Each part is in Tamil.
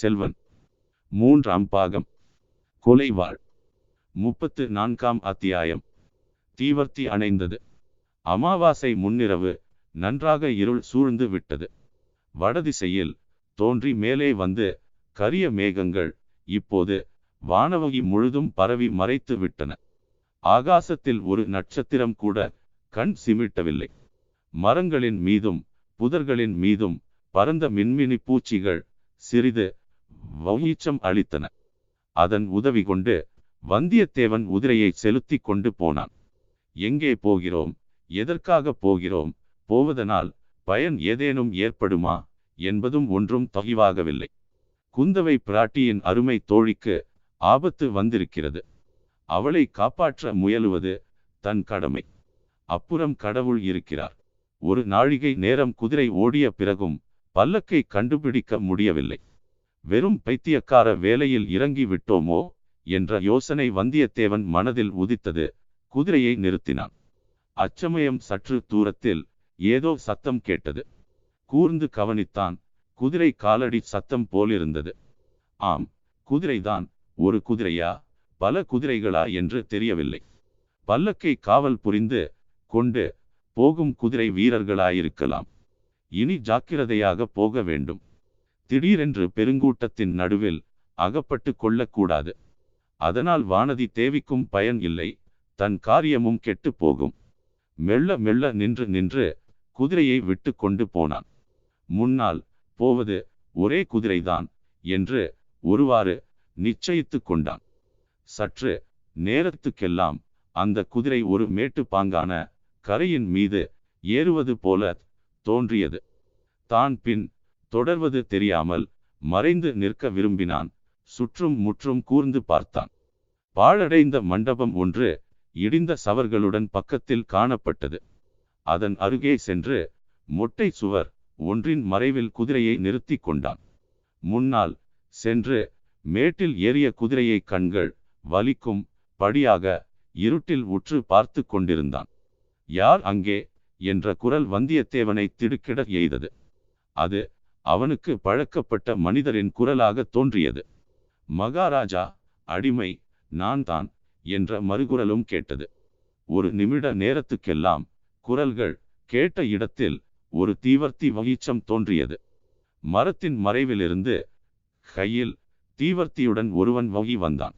செல்வன். மூன்றாம் பாகம். கொலைவாள். முப்பத்து நான்காம் அத்தியாயம். தீவர்த்தி அணைந்தது. அமாவாசை முன்னிரவு நன்றாக இருள் சூழ்ந்து விட்டது. வடதிசையில் தோன்றி மேலே வந்து கரிய மேகங்கள் இப்போது வானவகி முழுதும் பரவி மறைத்து விட்டன. ஆகாசத்தில் ஒரு நட்சத்திரம் கூட கண் சிமிட்டவில்லை. மரங்களின் மீதும் புதர்களின் மீதும் பரந்த மின்மினி பூச்சிகள் சிறிது வௌச்சம் அளித்தன. அதன் உதவி கொண்டு வந்தியத்தேவன் உதிரையை செலுத்தி கொண்டு போனான். எங்கே போகிறோம்? எதற்காக போகிறோம்? போவதனால் பயன் ஏதேனும் ஏற்படுமா? என்பதும் ஒன்றும் தகிவாகவில்லை. குந்தவை பிராட்டியின் அருமை தோழிக்கு ஆபத்து வந்திருக்கிறது. அவளை காப்பாற்ற முயலுவது தன் கடமை. அப்புறம் கடவுள் இருக்கிறார். ஒரு நாழிகை நேரம் குதிரை ஓடிய பிறகும் பல்லக்கை கண்டுபிடிக்க முடியவில்லை. வெறும் பைத்தியக்கார வேலையில் இறங்கி விட்டோமோ என்ற யோசனை வந்தியத்தேவன் மனதில் உதித்தது. குதிரையை நிறுத்தினான். அச்சமயம் சற்று தூரத்தில் ஏதோ சத்தம் கேட்டது. கூர்ந்து கவனித்தான். குதிரை காலடி சத்தம் போலிருந்தது. ஆம் குதிரைதான். ஒரு குதிரையா? பல குதிரைகளா? என்று தெரியவில்லை. பல்லக்கை காவல் புரிந்து கொண்டு போகும் குதிரை வீரர்களாயிருக்கலாம். இனி ஜாக்கிரதையாக போக வேண்டும். திடீரென்று பெருங்கூட்டத்தின் நடுவில் அகப்பட்டு கொள்ளக்கூடாது. அதனால் வானதி தேவிக்கும் பயன் இல்லை தன் காரியமும் கெட்டு போகும். மெல்ல மெல்ல நின்று நின்று குதிரையை விட்டு கொண்டு போனான். முன்னால் போவது ஒரே குதிரைதான் என்று ஒருவாறு நிச்சயித்து கொண்டான். சற்று நேரத்துக்கெல்லாம் அந்த குதிரை ஒரு மேட்டு பாங்கான கரையின் மீது ஏறுவது போல தோன்றியது. தான் பின் தொடர்வது தெரியாமல் மறைந்து நிற்க விரும்பினான். சுற்றும் முற்றும் கூர்ந்து பார்த்தான். பாழடைந்த மண்டபம் ஒன்று இடிந்த சவர்களுடன் பக்கத்தில் காணப்பட்டது. அதன் அருகே சென்று மொட்டை சுவர் ஒன்றின் மறைவில் குதிரையை நிறுத்தி கொண்டான். முன்னால் சென்று மேட்டில் ஏறிய குதிரையை கண்கள் வலிக்கும் படியாக இருட்டில் உற்று பார்த்து கொண்டிருந்தான். யார் அங்கே? என்ற குரல் வந்தியத்தேவனை திடுக்கிட எய்தது. அது அவனுக்கு பழக்கப்பட்ட மனிதரின் குரலாக தோன்றியது. மகாராஜா அடிமை நான் தான் என்ற மறுகுரலும் கேட்டது. ஒரு நிமிட நேரத்துக்கெல்லாம் குரல்கள் கேட்ட இடத்தில் ஒரு தீவர்த்தி வகிச்சம் தோன்றியது. மரத்தின் மறைவிலிருந்து கையில் தீவர்த்தியுடன் ஒருவன் வகி வந்தான்.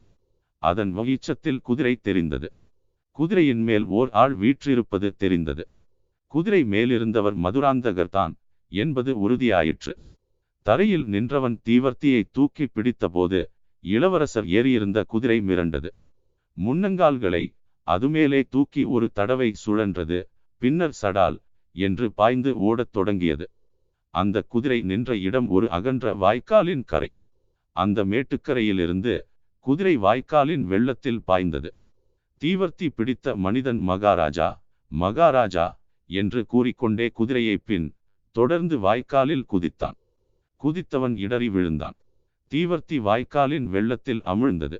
அதன் வகிச்சத்தில் குதிரை தெரிந்தது. குதிரையின் மேல் ஓர் ஆள் வீற்றிருப்பது தெரிந்தது. குதிரை மேலிருந்தவர் மதுராந்தகர் தான் என்பது உறுதியாயிற்று. தரையில் நின்றவன் தீவர்த்தியை தூக்கி பிடித்தபோது இளவரசர் ஏறியிருந்த குதிரை மிரண்டது. முன்னங்கால்களை அதுமேலே தூக்கி ஒரு தடவை சுழன்றது பின்னர் சடால் என்று பாய்ந்து ஓடத் தொடங்கியது. அந்த குதிரை நின்ற இடம் ஒரு அகன்ற வாய்க்காலின் கரை. அந்த மேட்டுக்கரையிலிருந்து குதிரை வாய்க்காலின் வெள்ளத்தில் பாய்ந்தது. தீவர்த்தி பிடித்த மனிதன் மகாராஜா மகாராஜா என்று கூறிக்கொண்டே குதிரையை பின் தொடர்ந்து வாய்க்காலில் குதித்தான். குதித்தவன் இடறி விழுந்தான். தீவர்த்தி வாய்க்காலின் வெள்ளத்தில் அமிழ்ந்தது.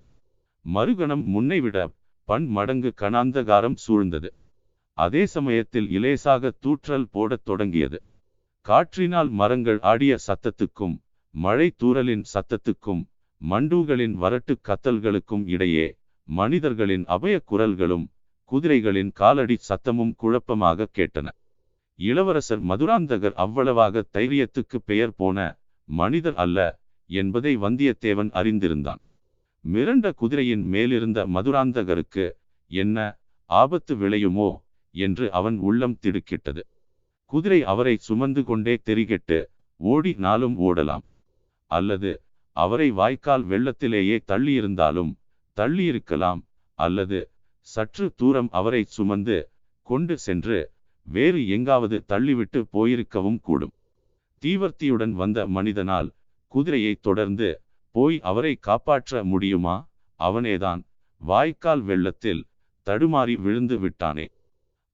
மறுகணம் முன்னைவிட பன் மடங்கு கணாந்தகாரம் சூழ்ந்தது. அதே சமயத்தில் இலேசாக தூற்றல் போடத் தொடங்கியது. காற்றினால் மரங்கள் ஆடிய சத்தத்துக்கும் மழை தூறலின் சத்தத்துக்கும் மண்டூகளின் வரட்டு கத்தல்களுக்கும் இடையே மனிதர்களின் அபய குரல்களும் குதிரைகளின் காலடி சத்தமும் குழப்பமாக கேட்டன. இளவரசர் மதுராந்தகர் அவ்வளவாக தைரியத்துக்கு பெயர் போன மனிதர் அல்ல என்பதை வந்தியத்தேவன் அறிந்திருந்தான். மிரண்ட குதிரையின் மேலிருந்த மதுராந்தகருக்கு என்ன ஆபத்து விளையுமோ என்று அவன் உள்ளம் திடுக்கிட்டது. குதிரை அவரை சுமந்து கொண்டே தெரிகெட்டு ஓடி நாளும் ஓடலாம். அல்லது அவரை வாய்க்கால் வெள்ளத்திலேயே தள்ளியிருந்தாலும் தள்ளியிருக்கலாம். அல்லது சற்று தூரம் அவரை சுமந்து கொண்டு சென்று வேறு எங்காவது தள்ளிவிட்டு போயிருக்கவும் கூடும். தீவர்த்தியுடன் வந்த மனிதனால் குதிரையை தொடர்ந்து போய் அவரை காப்பாற்ற முடியுமா? அவனேதான் வாய்க்கால் வெள்ளத்தில் தடுமாறி விழுந்து விட்டானே.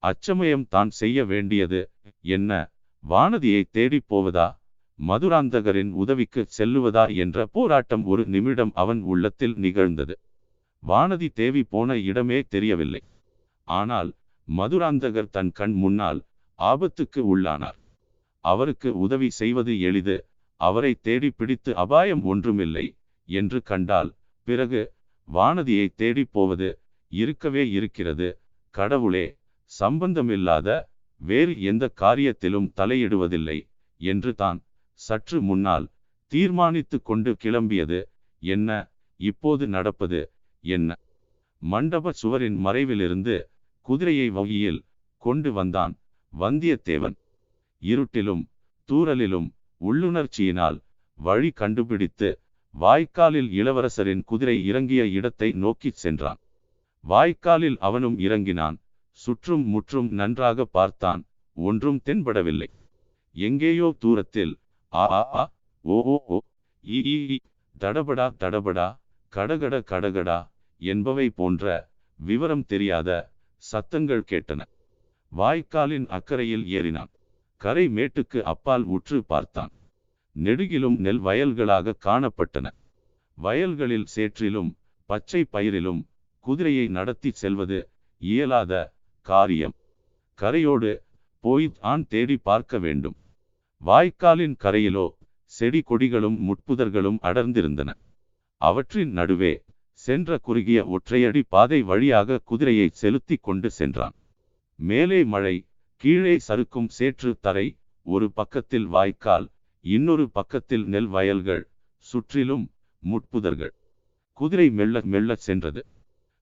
அச்சமயம் தான் செய்ய வேண்டியது என்ன? வானதியை தேடிப் போவதா? மதுராந்தகரின் உதவிக்கு செல்லுவதா என்ற போராட்டம் ஒரு நிமிடம் அவன் உள்ளத்தில் நிகழ்ந்தது. வானதி தேவி போன இடமே தெரியவில்லை. ஆனால் மதுராந்தகர் தன் கண் முன்னால் ஆபத்துக்கு உள்ளானார். அவருக்கு உதவி செய்வது எளிது அவரை தேடி பிடித்து அபாயம் ஒன்றுமில்லை என்று கண்டால் பிறகு வானதியை தேடி போவது இருக்கவே இருக்கிறது கடவுளே சம்பந்தமில்லாத வேறு எந்த காரியத்திலும் தலையிடுவதில்லை என்று தான் சற்று முன்னால் தீர்மானித்து கொண்டு கிளம்பியது என்ன இப்போது நடப்பது என்ன? மண்டப சுவரின் மறைவிலிருந்து குதிரையை வகையில் கொண்டு வந்தான் வந்தியத்தேவன். இருட்டிலும் தூரலிலும் உள்ளுணர்ச்சியினால் வழி கண்டுபிடித்து வாய்க்காலில் இளவரசரின் குதிரை இறங்கிய இடத்தை நோக்கிச் சென்றான். வாய்க்காலில் அவனும் இறங்கினான். சுற்றும் முற்றும் நன்றாக பார்த்தான். ஒன்றும் தென்படவில்லை. எங்கேயோ தூரத்தில் ஆ ஆ ஓ ஓ ஓ தடபடா தடபடா கடகட கடகடா என்பவை போன்ற விவரம் தெரியாத சத்தங்கள் கேட்டன. வாய்க்காலின் அக்கறையில் ஏறினான். கரை மேட்டுக்கு அப்பால் உற்று பார்த்தான். நெடுகிலும் நெல் வயல்களாக காணப்பட்டன. வயல்களில் சேற்றிலும் பச்சை பயிரிலும் குதிரையை நடத்தி செல்வது இயலாத காரியம். கரையோடு போய் ஆண் தேடி பார்க்க வேண்டும். வாய்க்காலின் கரையிலோ செடி கொடிகளும் முட்புதர்களும் அடர்ந்திருந்தன. அவற்றின் நடுவே சென்ற குறுகிய ஒற்றையடி பாதை வழியாக குதிரையை செலுத்திக் கொண்டு சென்றான். மேலே மழை கீழே சறுக்கும் சேற்று தரை ஒரு பக்கத்தில் வாய்க்கால் இன்னொரு பக்கத்தில் நெல் வயல்கள் சுற்றிலும் முட்புதர்கள். குதிரை மெல்ல மெல்ல சென்றது.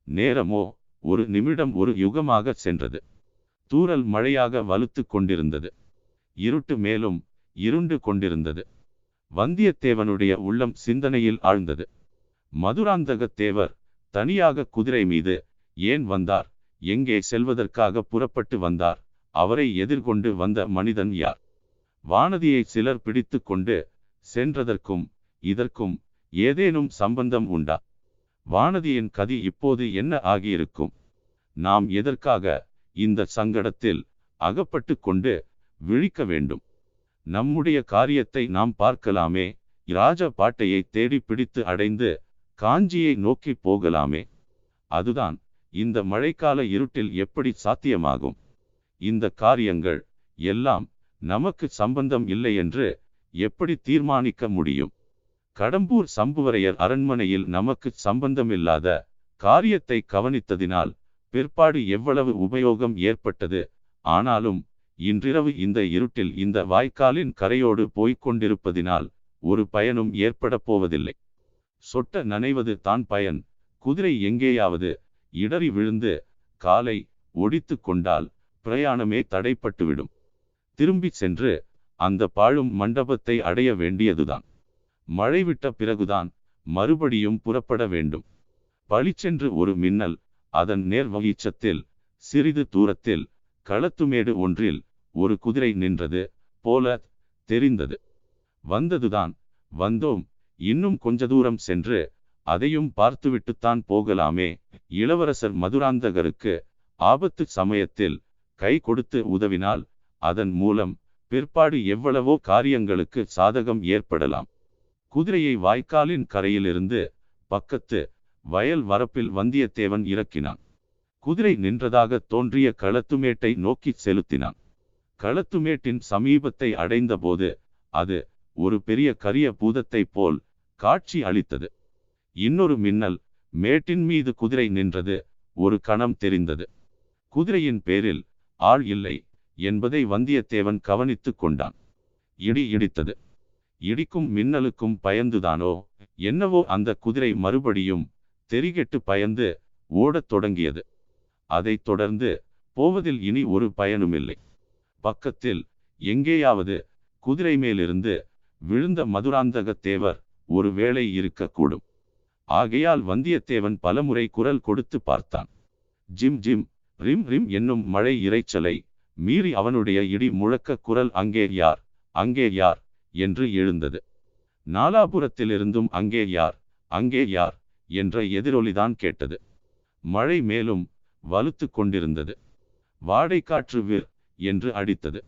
நேரமோ ஒரு நிமிடம் ஒரு யுகமாக சென்றது. தூரல் மழையாக வலுத்து கொண்டிருந்தது. இருட்டு மேலும் இருண்டு கொண்டிருந்தது. வந்தியத்தேவனுடைய உள்ளம் சிந்தனையில் ஆழ்ந்தது. மதுராந்தகத்தேவர் தனியாக குதிரை மீது ஏன் வந்தார்? எங்கே செல்வதற்காக புறப்பட்டு வந்தார்? அவரை எதிர்கொண்டு வந்த மனிதன் யார்? வானதியை சிலர் பிடித்து கொண்டு சென்றதற்கும் இதற்கும் ஏதேனும் சம்பந்தம் உண்டா? வானதியின் கதி இப்போது என்ன ஆகியிருக்கும்? நாம் எதற்காக இந்த சங்கடத்தில் அகப்பட்டு கொண்டு விழிக்க வேண்டும்? நம்முடைய காரியத்தை நாம் பார்க்கலாமே. ராஜ பாட்டையை தேடி பிடித்து அடைந்து காஞ்சியை நோக்கி போகலாமே. அதுதான் இந்த மழைக்கால இருட்டில் எப்படி சாத்தியமாகும்? இந்த காரியங்கள் எல்லாம் நமக்கு சம்பந்தம் இல்லை என்று எப்படி தீர்மானிக்க முடியும்? கடம்பூர் சம்புவரையர் அரண்மனையில் நமக்கு சம்பந்தமில்லாத காரியத்தை கவனித்ததினால் பிற்பாடு எவ்வளவு உபயோகம் ஏற்பட்டது. ஆனாலும் இன்றிரவு இந்த இருட்டில் இந்த வாய்க்காலின் கரையோடு போய்க் கொண்டிருப்பதினால் ஒரு பயனும் ஏற்படப் போவதில்லை. சொட்ட நனைவது தான் பயன். குதிரை எங்கேயாவது இடறி விழுந்து காலை ஒடித்து கொண்டால் பிரயாணமே தடைப்பட்டுவிடும். திரும்பிச் சென்று அந்த பாழும் மண்டபத்தை அடைய வேண்டியதுதான். மழை விட்ட பிறகுதான் மறுபடியும் புறப்பட வேண்டும். பளிச்சென்று ஒரு மின்னல் அதன் நேர்வகிச்சத்தில் சிறிது தூரத்தில் களத்துமேடு ஒன்றில் ஒரு குதிரை நின்றது போல தெரிந்தது. வந்ததுதான் வந்தோம் இன்னும் கொஞ்ச தூரம் சென்று அதையும் பார்த்துவிட்டுத்தான் போகலாமே. இளவரசர் மதுராந்தகருக்கு ஆபத்து சமயத்தில் கை கொடுத்து உதவினால் அதன் மூலம் பிற்பாடு எவ்வளவோ காரியங்களுக்கு சாதகம் ஏற்படலாம். குதிரையை வாய்க்காலின் கரையிலிருந்து பக்கத்து வயல் வரப்பில் வந்தியத்தேவன் இறக்கினான். குதிரை நின்றதாக தோன்றிய களத்துமேட்டை நோக்கி செலுத்தினான். களத்துமேட்டின் சமீபத்தை அடைந்தபோது அது ஒரு பெரிய கரிய பூதத்தைப் போல் காட்சி அளித்தது. இன்னொரு மின்னல் மேட்டின் மீது குதிரை நின்றது. ஒரு கணம் தெரிந்தது. குதிரையின் பேரில் ஆள் இல்லை என்பதை வந்தியத்தேவன் கவனித்துக் கொண்டான். இடி இடித்தது. இடிக்கும் மின்னலுக்கும் பயந்துதானோ? என்னவோ அந்த குதிரை மறுபடியும் தெரிகெட்டு பயந்து ஓடத் தொடங்கியது. அதைத் தொடர்ந்து போவதில் இனி ஒரு பயனுமில்லை. பக்கத்தில் எங்கேயாவது குதிரை மேலிருந்து விழுந்த மதுராந்தக தேவர் ஒரு வேளை இருக்கக்கூடும். ஆகையால் வந்தியத்தேவன் பலமுறை குரல் கொடுத்து பார்த்தான். ஜிம் ஜிம் ரிம் ரிம் என்னும் மழை இரைச்சலை மீறி அவனுடைய இடி முழக்க குரல் அங்கே யார் அங்கே யார் என்று எழுந்தது. நாலாபுரத்திலிருந்தும் அங்கே யார் அங்கே யார் என்ற எதிரொலிதான் கேட்டது. மழை மேலும் வலுத்து கொண்டிருந்தது. வாடைக்காற்று விர் என்று அடித்தது.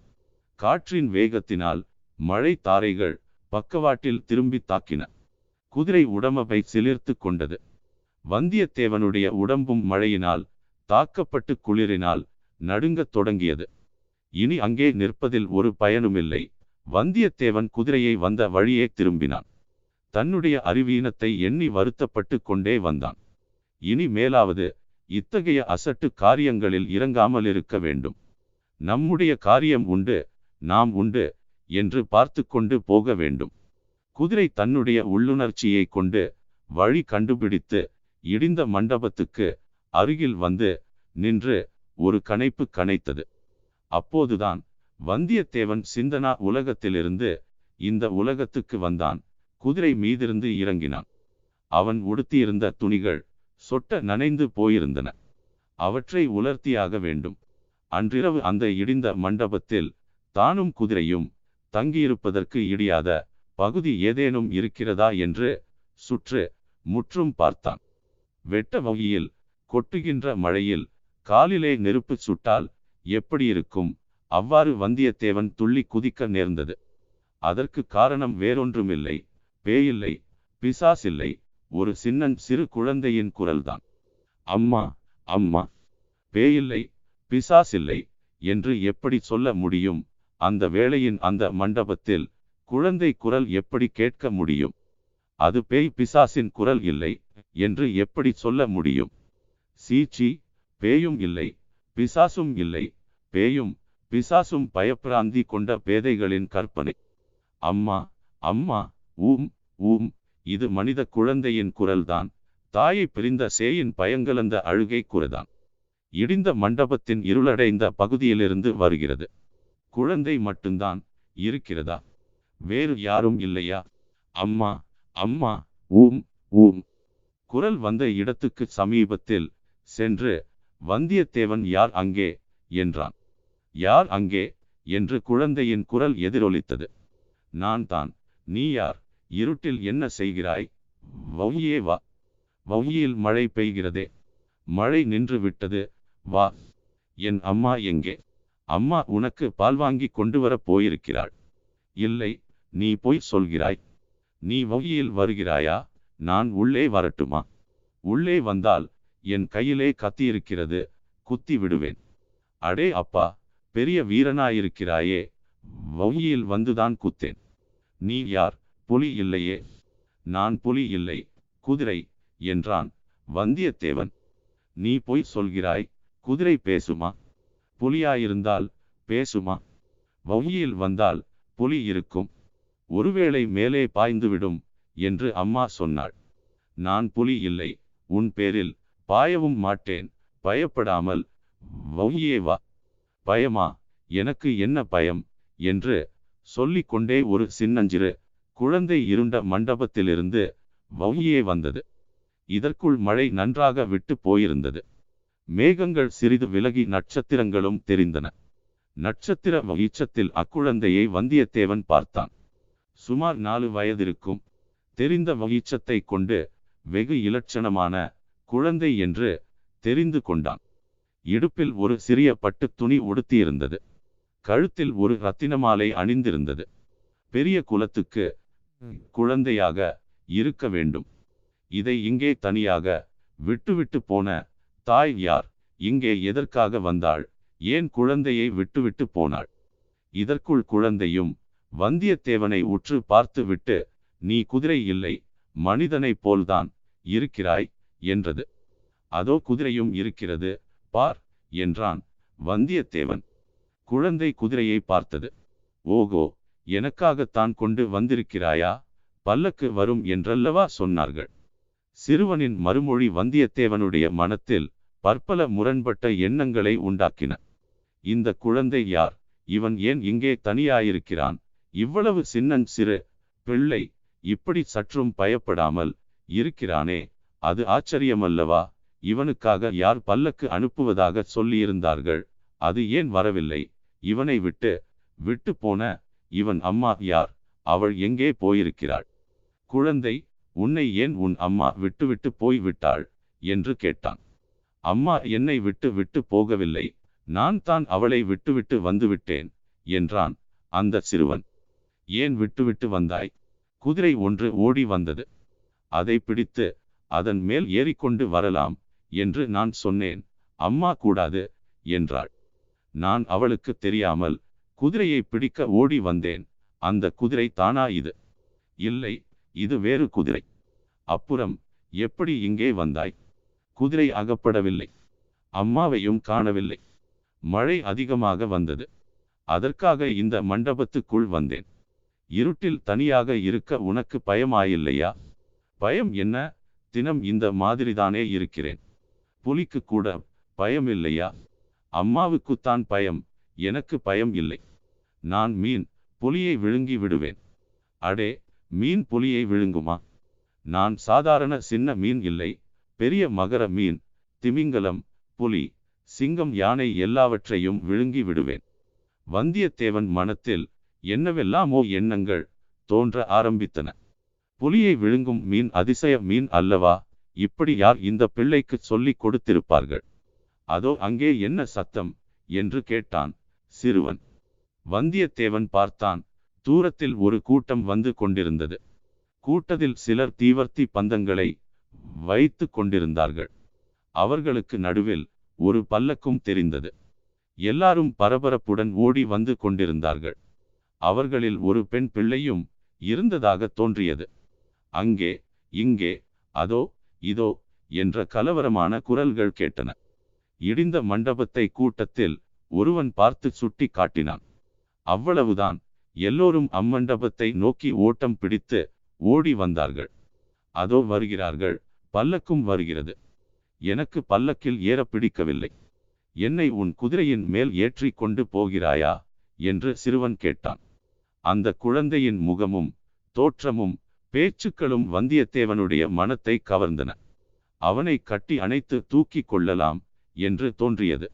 காற்றின் வேகத்தினால் மழை தாரைகள் பக்கவாட்டில் திரும்பி தாக்கின. குதிரை உடம்பை சிலிர்த்து கொண்டது. வந்தியத்தேவனுடைய உடம்பும் மழையினால் தாக்கப்பட்டு குளிரினால் நடுங்கத் தொடங்கியது. இனி அங்கே நிற்பதில் ஒரு பயனுமில்லை. வந்தியத்தேவன் குதிரையை வந்த வழியே திரும்பினான். தன்னுடைய அறிவீனத்தை எண்ணி வருத்தப்பட்டு கொண்டே வந்தான். இனி மேலாவது இத்தகைய அசட்டு காரியங்களில் இறங்காமல் இருக்க வேண்டும். நம்முடைய காரியம் உண்டு நாம் உண்டு என்று பார்த்து கொண்டு போக வேண்டும். குதிரை தன்னுடைய உள்ளுணர்ச்சியை கொண்டு வழி கண்டுபிடித்து இடிந்த மண்டபத்துக்கு அருகில் வந்து நின்று ஒரு கணைப்பு கனைத்தது அப்போதுதான் வந்தியத்தேவன் சிந்தனா உலகத்திலிருந்து இந்த உலகத்துக்கு வந்தான். குதிரை மீதிருந்து இறங்கினான். அவன் உடுத்தியிருந்த துணிகள் சொட்ட நனைந்து போயிருந்தன. அவற்றை உலர்த்தியாக வேண்டும். அன்றிரவு அந்த இடிந்த மண்டபத்தில் தானும் குதிரையும் தங்கியிருப்பதற்கு இடியாத பகுதி ஏதேனும் இருக்கிறதா என்று சுற்று முற்றும் பார்த்தான். வெட்ட வகையில் கொட்டுகின்ற மழையில் காலிலே நெருப்பு சுட்டால் எப்படி இருக்கும்? அவ்வாறு வந்தியத்தேவன் துள்ளி குதிக்க நேர்ந்தது. அதற்கு காரணம் வேறொன்றுமில்லை. பேயில்லை பிசாசில்லை ஒரு சின்னன் சிறு குழந்தையின் குரல்தான். அம்மா அம்மா பேயில்லை பிசாசில்லை என்று எப்படி சொல்ல முடியும்? அந்த வேளையின் அந்த மண்டபத்தில் குழந்தை குரல் எப்படி கேட்க முடியும்? அது பேய் பிசாசின் குரல் இல்லை என்று எப்படி சொல்ல முடியும்? சீச்சி பேயும் இல்லை பிசாசும் இல்லை பேயும் பிசாசும் பயப்பிராந்தி கொண்ட பேதைகளின் கற்பனை. அம்மா அம்மா ஊம் ஊம் இது மனித குழந்தையின் குரல்தான். தாயை பிரிந்த சேயின் பயங்கலந்த அழுகை குரதான். இடிந்த மண்டபத்தின் இருளடைந்த பகுதியிலிருந்து வருகிறது. குழந்தை மட்டும்தான் இருக்கிறதா? வேறு யாரும் இல்லையா? அம்மா அம்மா ஊம் ஊம். குரல் வந்த இடத்துக்கு சமீபத்தில் சென்று வந்தியத்தேவன் யார் அங்கே? என்றான். யார் அங்கே? என்று குழந்தையின் குரல் எதிரொலித்தது. நான் தான். நீ யார்? இருட்டில் என்ன செய்கிறாய்? வௌயே வா. வௌயில் மழை பெய்கிறதே. மழை நின்று விட்டது. வா. என் அம்மா எங்கே? அம்மா உனக்கு பால் வாங்கி கொண்டு வரப் போயிருக்கிறாள். இல்லை நீ போய் சொல்கிறாய். நீ வகையில் வருகிறாயா? நான் உள்ளே வரட்டுமா? உள்ளே வந்தால் என் கையிலே கத்தியிருக்கிறது குத்தி விடுவேன். அடே அப்பா பெரிய வீரனாயிருக்கிறாயே வௌயில் வந்துதான் குத்தேன். நீ யார்? புலி இல்லையே. நான் புலி இல்லை குதிரை என்றான் வந்தியத்தேவன். நீ போய் சொல்கிறாய் குதிரை பேசுமா? புலியாயிருந்தால் பேசுமா? வவுயில் வந்தால் புலி இருக்கும். ஒருவேளை மேலே பாய்ந்துவிடும் என்று அம்மா சொன்னாள். நான் புலி இல்லை. உன் பேரில் பாயவும் மாட்டேன். பயப்படாமல் வவுயே வா. பயமா? எனக்கு என்ன பயம்? என்று சொல்லிக்கொண்டே ஒரு சின்னஞ்சிறு குழந்தை இருண்ட மண்டபத்திலிருந்து வவுயே வந்தது. இதற்குள் மழை நன்றாக விட்டு போயிருந்தது. மேகங்கள் சிறிது விலகி நட்சத்திரங்களும் தெரிந்தன. நட்சத்திர வகிச்சத்தில் அக்குழந்தையை வந்தியத்தேவன் பார்த்தான். சுமார் நாலு வயதிருக்கும். தெரிந்த வகீச்சத்தை கொண்டு வெகு இலட்சணமான குழந்தை என்று தெரிந்து கொண்டான். இடுப்பில் ஒரு சிறிய பட்டு துணி உடுத்தியிருந்தது. கழுத்தில் ஒரு ரத்தினமாலை அணிந்திருந்தது. பெரிய குலத்துக்கு குழந்தையாக இருக்க வேண்டும். இதை இங்கே தனியாக விட்டுவிட்டு போன தாய் யார்? இங்கே எதற்காக வந்தாள்? ஏன் குழந்தையை விட்டுவிட்டு போனாள்? இதற்குள் குழந்தையும் வந்தியத்தேவனை உற்று பார்த்துவிட்டு நீ குதிரை இல்லை மனிதனைப் போல்தான் இருக்கிறாய் என்றது. அதோ குதிரையும் இருக்கிறது பார் என்றான் வந்தியத்தேவன். குழந்தை குதிரையை பார்த்தது. ஓகோ எனக்காகத்தான் கொண்டு வந்திருக்கிறாயா? பல்லக்கு வரும் என்றல்லவா? சொன்னார்கள். சிறுவனின் மறுமொழி வந்தியத்தேவனுடைய மனத்தில் பற்பல முரண்பட்ட எண்ணங்களை உண்டாக்கின. இந்த குழந்தை யார்? இவன் ஏன் இங்கே தனியாயிருக்கிறான்? இவ்வளவு சின்னன் சிறு பிள்ளை இப்படி சற்றும் பயப்படாமல் இருக்கிறானே அது ஆச்சரியமல்லவா? இவனுக்காக யார் பல்லக்கு அனுப்புவதாக சொல்லியிருந்தார்கள் அது ஏன் வரவில்லை? இவனை விட்டு விட்டு போன இவன் அம்மா யார்? அவள் எங்கே போயிருக்கிறாள்? குழந்தை உன்னை ஏன் உன் அம்மா விட்டுவிட்டு போய் விட்டாள் என்று கேட்டான். அம்மா என்னை விட்டு விட்டு போகவில்லை நான் தான் அவளை விட்டுவிட்டு வந்துவிட்டேன் என்றான் அந்த சிறுவன். ஏன் விட்டுவிட்டு வந்தாய்? குதிரை ஒன்று ஓடி வந்தது. அதை பிடித்து அதன் மேல் ஏறிக்கொண்டு வரலாம் என்று நான் சொன்னேன் அம்மா கூடாது என்றாள். நான் அவளுக்கு தெரியாமல் குதிரையை பிடிக்க ஓடி வந்தேன் அந்த குதிரை தானா இது? இல்லை இது வேறு குதிரை. அப்புறம் எப்படி இங்கே வந்தாய்? குதிரை அகப்படவில்லை. அம்மாவையும் காணவில்லை. மழை அதிகமாக வந்தது. அதற்காக இந்த மண்டபத்துக்குள் வந்தேன். இருட்டில் தனியாக இருக்க உனக்கு பயமாயில்லையா? பயம் என்ன? தினம் இந்த மாதிரிதானே இருக்கிறேன். புலிக்கு கூட பயம் இல்லையா அம்மாவுக்குத்தான் பயம். எனக்கு பயம் இல்லை. நான் மீன் புலியை விழுங்கி விடுவேன். அடே மீன் புலியை விழுங்குமா? நான் சாதாரண சின்ன மீன் இல்லை. பெரிய மகர மீன் திமிங்கலம் புலி சிங்கம் யானை எல்லாவற்றையும் விழுங்கி விடுவேன். வந்தியத்தேவன் மனத்தில் என்னவெல்லாமோ எண்ணங்கள் தோன்ற ஆரம்பித்தன. புலியை விழுங்கும் மீன் அதிசய மீன் அல்லவா? இப்படி யார் இந்த பிள்ளைக்கு சொல்லிக் கொடுத்திருப்பார்கள்? அதோ அங்கே என்ன சத்தம்? என்று கேட்டான் சிறுவன். வந்தியத்தேவன் பார்த்தான் தூரத்தில் ஒரு கூட்டம் வந்து கொண்டிருந்தது. கூட்டத்தில் சிலர் தீவர்த்தி பந்தங்களை வைத்து கொண்டிருந்தார்கள். அவர்களுக்கு நடுவில் ஒரு பல்லக்கும் தெரிந்தது. எல்லாரும் பரபரப்புடன் ஓடி வந்து கொண்டிருந்தார்கள். அவர்களில் ஒரு பெண் பிள்ளையும் இருந்ததாக தோன்றியது. அங்கே இங்கே அதோ இதோ என்ற கலவரமான குரல்கள் கேட்டன. இடிந்த மண்டபத்தை கூட்டத்தில் ஒருவன் பார்த்து சுட்டி காட்டினான். அவ்வளவுதான் எல்லோரும் அம்மண்டபத்தை நோக்கி ஓட்டம் பிடித்து ஓடி வந்தார்கள். அதோ வருகிறார்கள் பல்லக்கும் வருகிறது. எனக்கு பல்லக்கில் ஏற பிடிக்கவில்லை. என்னை உன் குதிரையின் மேல் ஏற்றி கொண்டு போகிறாயா? என்று சிறுவன் கேட்டான். அந்த குழந்தையின் முகமும் தோற்றமும் பேச்சுக்களும் வந்தியத்தேவனுடைய மனத்தை கவர்ந்தன. அவனை கட்டி அணைத்து தூக்கி கொள்ளலாம் என்று தோன்றியது.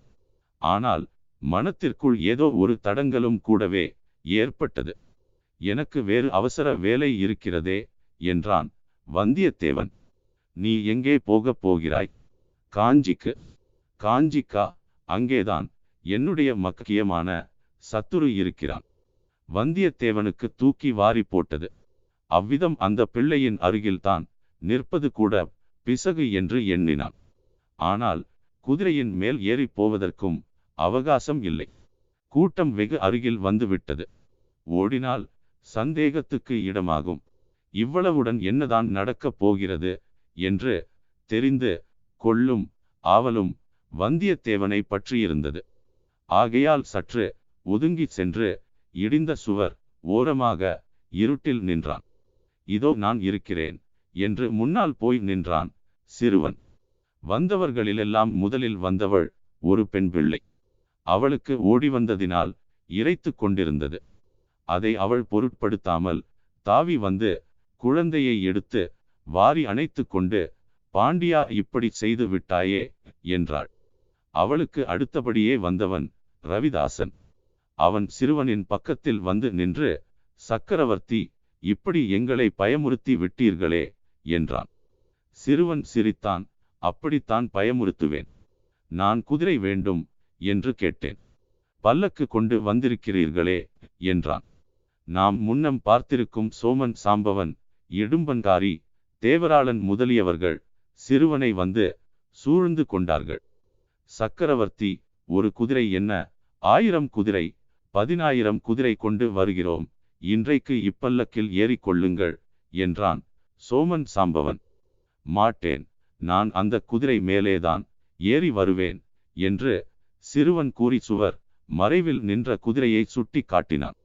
ஆனால் மனத்திற்குள் ஏதோ ஒரு தடங்களும் கூடவே ஏற்பட்டது. எனக்கு வேறு அவசர வேலை இருக்கிறதே என்றான் வந்தியத்தேவன். நீ எங்கே போகப் போகிறாய்? காஞ்சிக்கு? காஞ்சிக்கா? அங்கேதான் என்னுடைய மக்கியமான சத்துரு இருக்கிறான். வந்தியத்தேவனுக்கு தூக்கி வாரி போட்டது. அவ்விதம் அந்த பிள்ளையின் அருகில்தான் நிற்பது கூட பிசகு என்று எண்ணினான். ஆனால் குதிரையின் மேல் ஏறி போவதற்கும் அவகாசம் இல்லை. கூட்டம் வெகு அருகில் வந்துவிட்டது. ஓடினால் சந்தேகத்துக்கு இடமாகும். இவ்வளவுடன் என்னதான் நடக்கப் போகிறது? என்று தெரிந்து கொள்ளும் ஆவலும் வந்தியத்தேவனை பற்றியிருந்தது. ஆகையால் சற்று ஒதுங்கி சென்று இடிந்த சுவர் ஓரமாக இருட்டில் நின்றான். இதோ நான் இருக்கிறேன் என்று முன்னால் போய் நின்றான் சிறுவன். வந்தவர்களிலெல்லாம் முதலில் வந்தவள் ஒரு பெண் பிள்ளை. அவளுக்கு ஓடி வந்ததினால் இறைத்து கொண்டிருந்தது. அதை அவள் பொருட்படுத்தாமல் தாவி வந்து குழந்தையை எடுத்து வாரி அணைத்து கொண்டு பாண்டியா இப்படி செய்து விட்டாயே என்றாள். அவளுக்கு அடுத்தபடியே வந்தவன் ரவிதாசன். அவன் சிறுவனின் பக்கத்தில் வந்து நின்று சக்கரவர்த்தி இப்படி எங்களை பயமுறுத்தி விட்டீர்களே என்றான். சிறுவன் சிரித்தான் அப்படித்தான் பயமுறுத்துவேன். நான் குதிரை வேண்டும் என்று கேட்டேன். பல்லக்கு கொண்டு வந்திருக்கிறீர்களே என்றான். நாம் முன்னம் பார்த்திருக்கும் சோமன் சாம்பவன் இடும்பன்காரி தேவராளன் முதலியவர்கள் சிறுவனை வந்து சூழ்ந்து கொண்டார்கள். சக்கரவர்த்தி ஒரு குதிரை என்ன? ஆயிரம் குதிரை பதினாயிரம் குதிரை கொண்டு வருகிறோம். இன்றைக்கு இப்பல்லக்கில் ஏறிக்கொள்ளுங்கள் என்றான் சோமன் சாம்பவன். மாட்டேன். நான் அந்த குதிரை மேலேதான் ஏறி வருவேன் என்று சிறுவன் கூறி சுவர் மறைவில் நின்ற குதிரையை சுட்டி காட்டினான்.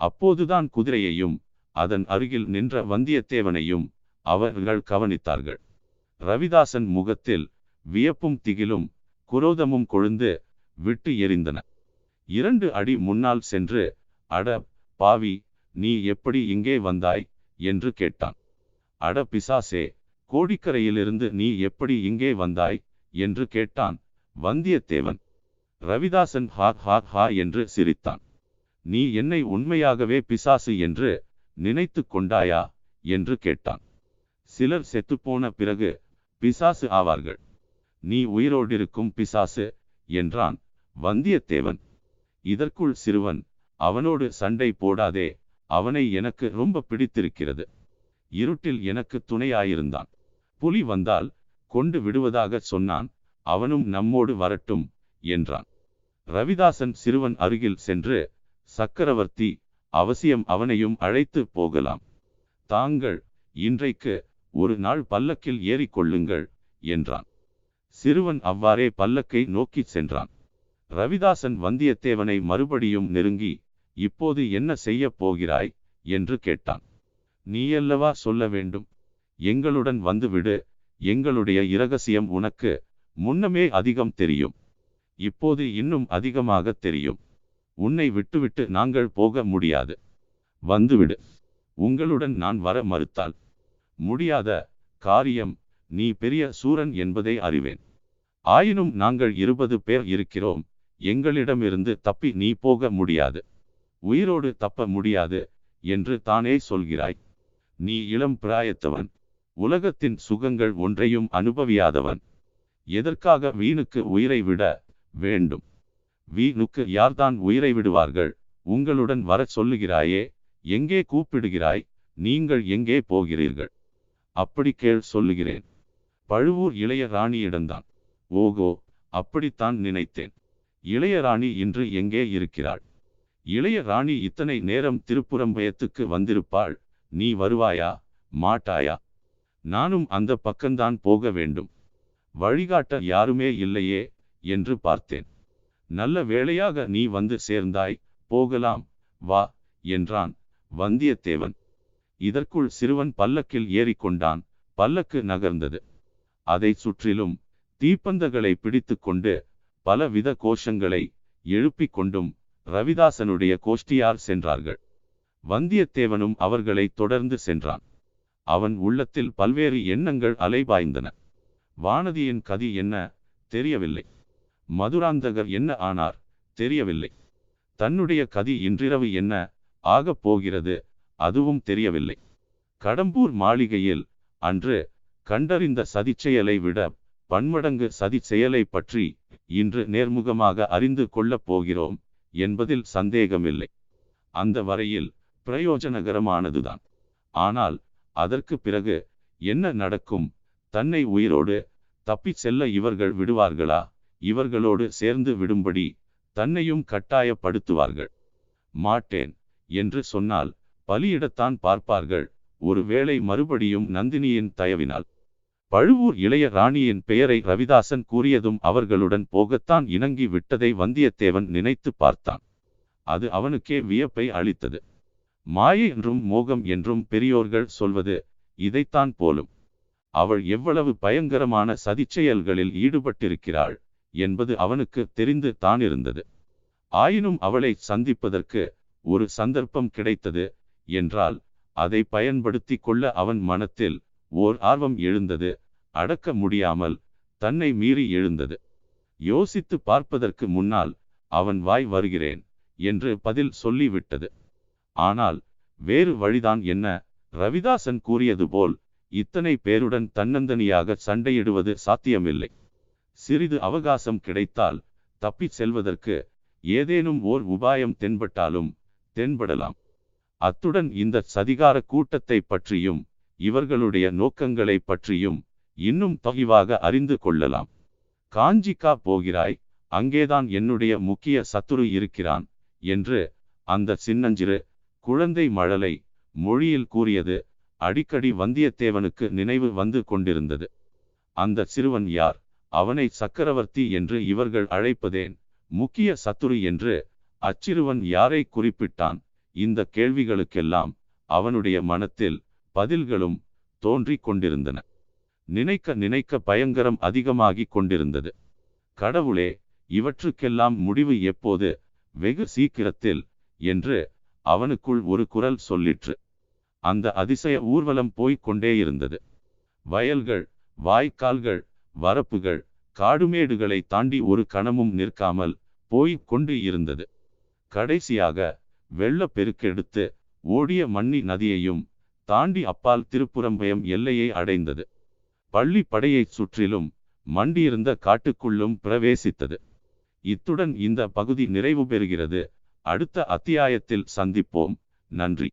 அப்போதுதான் குதிரையையும் அதன் அருகில் நின்ற வந்தியத்தேவனையும் அவர்கள் கவனித்தார்கள். ரவிதாசன் முகத்தில் வியப்பும் திகிலும் குரோதமும் கொழுந்து விட்டு எரிந்தன. இரண்டு அடி முன்னால் சென்று அட பாவி நீ எப்படி இங்கே வந்தாய்? என்று கேட்டான். அட பிசாசே கோடிக்கரையிலிருந்து நீ எப்படி இங்கே வந்தாய்? என்று கேட்டான் வந்தியத்தேவன். ரவிதாசன் ஹா ஹா ஹா என்று சிரித்தான். நீ என்னை உண்மையாகவே பிசாசு என்று நினைத்து கொண்டாயா? என்று கேட்டான். சிலர் செத்துப்போன பிறகு பிசாசு ஆவார்கள். நீ உயிரோடிருக்கும் பிசாசு என்றான் வந்தியத்தேவன். இதற்குள் சிறுவன் அவனோடு சண்டை போடாதே அவனை எனக்கு ரொம்ப பிடித்திருக்கிறது. இருட்டில் எனக்கு துணையாயிருந்தான். புலி வந்தால் கொண்டு விடுவதாக சொன்னான் அவனும் நம்மோடு வரட்டும் என்றான். ரவிதாசன் சிறுவன் அருகில் சென்று சக்கரவர்த்தி அவசியம் அவனையும் அழைத்து போகலாம். தாங்கள் இன்றைக்கு ஒரு நாள் பல்லக்கில் ஏறிக்கொள்ளுங்கள் என்றான். சிறுவன் அவ்வாறே பல்லக்கை நோக்கிச் சென்றான். ரவிதாசன் வந்தியத்தேவனை மறுபடியும் நெருங்கி இப்போது என்ன செய்யப் போகிறாய்? என்று கேட்டான். நீயல்லவா சொல்ல வேண்டும். எங்களுடன் வந்துவிடு. எங்களுடைய இரகசியம் உனக்கு முன்னமே அதிகம் தெரியும். இப்போது இன்னும் அதிகமாக தெரியும். உன்னை விட்டுவிட்டு நாங்கள் போக முடியாது. வந்துவிடு. உங்களுடன் நான் வர மறுத்தால் முடியாத காரியம் நீ பெரிய சூரன் என்பதை அறிவேன். ஆயினும் நாங்கள் இருபது பேர் இருக்கிறோம் எங்களிடமிருந்து தப்பி நீ போக முடியாது. உயிரோடு தப்ப முடியாது என்று தானே சொல்கிறாய். நீ இளம் பிராயத்தவன் உலகத்தின் சுகங்கள் ஒன்றையும் அனுபவியாதவன். எதற்காக வீணுக்கு உயிரை விட வேண்டும்? வீணுக்கு யார்தான் உயிரை விடுவார்கள்? உங்களுடன் வரச் சொல்லுகிறாயே எங்கே கூப்பிடுகிறாய்? நீங்கள் எங்கே போகிறீர்கள்? அப்படி கேள் சொல்லுகிறேன். பழுவூர் இளைய ராணியிடம்தான் ஓகோ அப்படித்தான் நினைத்தேன். இளையராணி இன்று எங்கே இருக்கிறாள்? இளைய ராணி இத்தனை நேரம் திருப்புறம்பயத்துக்கு வந்திருப்பாள். நீ வருவாயா? மாட்டாயா? நானும் அந்த பக்கம்தான் போக வேண்டும். வழிகாட்ட யாருமே இல்லையே என்று பார்த்தேன். நல்ல வேளையாக நீ வந்து சேர்ந்தாய். போகலாம் வா என்றான் வந்தியத்தேவன். இதற்குள் சிறுவன் பல்லக்கில் ஏறிக்கொண்டான். பல்லக்கு நகர்ந்தது. அதை சுற்றிலும் தீப்பந்தங்களை பிடித்து கொண்டு பலவித கோஷங்களை எழுப்பிக் கொண்டும் ரவிதாசனுடைய கோஷ்டியார் சென்றார்கள். வந்தியத்தேவனும் அவர்களை தொடர்ந்து சென்றான். அவன் உள்ளத்தில் பல்வேறு எண்ணங்கள் அலைபாய்ந்தன. வானதியின் கதி என்ன? தெரியவில்லை. மதுராந்தகர் என்ன ஆனார்? தெரியவில்லை. தன்னுடைய கதி இன்றிரவு என்ன? ஆகப் போகிறது. அதுவும் தெரியவில்லை. கடம்பூர் மாளிகையில் அன்று கண்டறிந்த சதிச்செயலை விட பன்மடங்கு சதிச்செயலை பற்றி இன்று நேர்முகமாக அறிந்து கொள்ளப் போகிறோம் என்பதில் சந்தேகமில்லை. அந்த வரையில் பிரயோஜனகரமானதுதான். ஆனால் அதற்கு பிறகு என்ன நடக்கும்? தன்னை உயிரோடு தப்பிச் செல்ல இவர்கள் விடுவார்களா? இவர்களோடு சேர்ந்து விடும்படி தன்னையும் கட்டாயப்படுத்துவார்கள். மாட்டேன் என்று சொன்னால் பலியிடத்தான் பார்ப்பார்கள். ஒருவேளை மறுபடியும் நந்தினியின் தயவினால். பழுவூர் இளைய ராணியின் பெயரை ரவிதாசன் கூறியதும் அவர்களுடன் போகத்தான் இணங்கி விட்டதை வந்தியத்தேவன் நினைத்து பார்த்தான். அது அவனுக்கே வியப்பை அளித்தது. மாயை என்றும் மோகம் என்றும் பெரியோர்கள் சொல்வது இதைத்தான் போலும். அவள் எவ்வளவு பயங்கரமான சதிச்செயல்களில் ஈடுபட்டிருக்கிறாள் என்பது அவனுக்கு தெரிந்து தானிருந்தது. ஆயினும் அவளை சந்திப்பதற்கு ஒரு சந்தர்ப்பம் கிடைத்தது. என்றால் அதை பயன்படுத்தி கொள்ள அவன் மனத்தில் ஓர் ஆர்வம் எழுந்தது. அடக்க முடியாமல் தன்னை மீறி எழுந்தது. யோசித்து பார்ப்பதற்கு முன்னால் அவன் வாய் வருகிறேன் என்று பதில் சொல்லிவிட்டது. ஆனால் வேறு வழிதான் என்ன? ரவிதாசன் கூறியது போல் இத்தனை பேருடன் தன்னந்தனியாக சண்டையிடுவது சாத்தியமில்லை. சிறிது அவகாசம் கிடைத்தால் தப்பிச் செல்வதற்கு ஏதேனும் ஓர் உபாயம் தென்பட்டாலும் தென்படலாம். அத்துடன் இந்த சதிகார கூட்டத்தை பற்றியும் இவர்களுடைய நோக்கங்களை பற்றியும் இன்னும் தொகைவாக அறிந்து கொள்ளலாம். காஞ்சிக்கா போகிறாய் அங்கேதான் என்னுடைய முக்கிய சத்துரு இருக்கிறான் என்று அந்த சின்னஞ்சிறு குழந்தை மழலை மொழியில் கூறியது. அடிக்கடி வந்தியத்தேவனுக்கு நினைவு வந்து கொண்டிருந்தது. அந்த சிறுவன் யார்? அவனை சக்கரவர்த்தி என்று இவர்கள் அழைப்பதேன் முக்கிய சத்துரு என்று அச்சிறுவன் யாரை குறிப்பிட்டான்? இந்த கேள்விகளுக்கெல்லாம் அவனுடைய மனத்தில் பதில்களும் தோன்றிக் கொண்டிருந்தன. நினைக்க நினைக்க பயங்கரம் அதிகமாகிக் கொண்டிருந்தது. கடவுளே இவற்றுக்கெல்லாம் முடிவு எப்போது? வெகு சீக்கிரத்தில் என்று அவனுக்குள் ஒரு குரல் சொல்லிற்று. அந்த அதிசய ஊர்வலம் போய்க் கொண்டே இருந்தது. வயல்கள் வாய்க்கால்கள் வரப்புகள் காடுமேடுகளை தாண்டி ஒரு கணமும் நிற்காமல் போய்க் கொண்டு இருந்தது. கடைசியாக வெள்ளப் பெருக்கெடுத்து ஓடிய மன்னி நதியையும் தாண்டி அப்பால் திருப்புறம்பயம் எல்லையை அடைந்தது. பள்ளி படையைச் சுற்றிலும் மண்டியிருந்த காட்டுக்குள்ளும் பிரவேசித்தது. இத்துடன் இந்த பகுதி நிறைவு பெறுகிறது. அடுத்த அத்தியாயத்தில் சந்திப்போம். நன்றி.